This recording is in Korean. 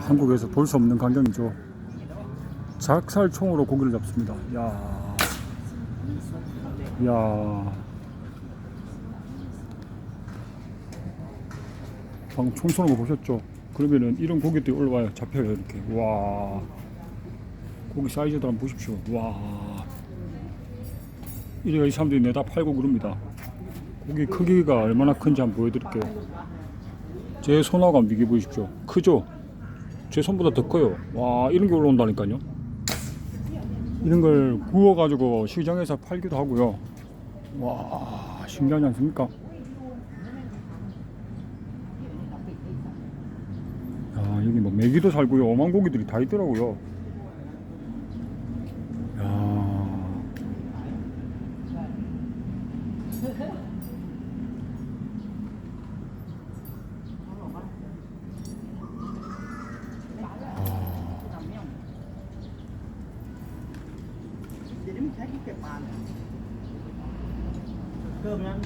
한국에서 볼 수 없는 광경이죠. 작살총으로 고기를 잡습니다. 야, 야. 방금 총 쏘는 거 보셨죠? 그러면은 이런 고기들이 올라와요. 잡혀요 이렇게. 와. 고기 사이즈도 한번 보십시오. 와. 이래가 이 사람들이 내다 팔고 그럽니다. 고기 크기가 얼마나 큰지 한번 보여드릴게요. 제 한번 비교 보십시오. 크죠? 제 손보다 더 커요. 와, 이런 게 올라온다니까요. 이런 걸 구워가지고 시장에서 팔기도 하고요. 와, 신기하지 않습니까? 야, 여기 뭐 메기도 살고요. 어만 고기들이 다 있더라고요. 야. ให้ที่เก็บมาเนี่ยเพิ่มแล้ว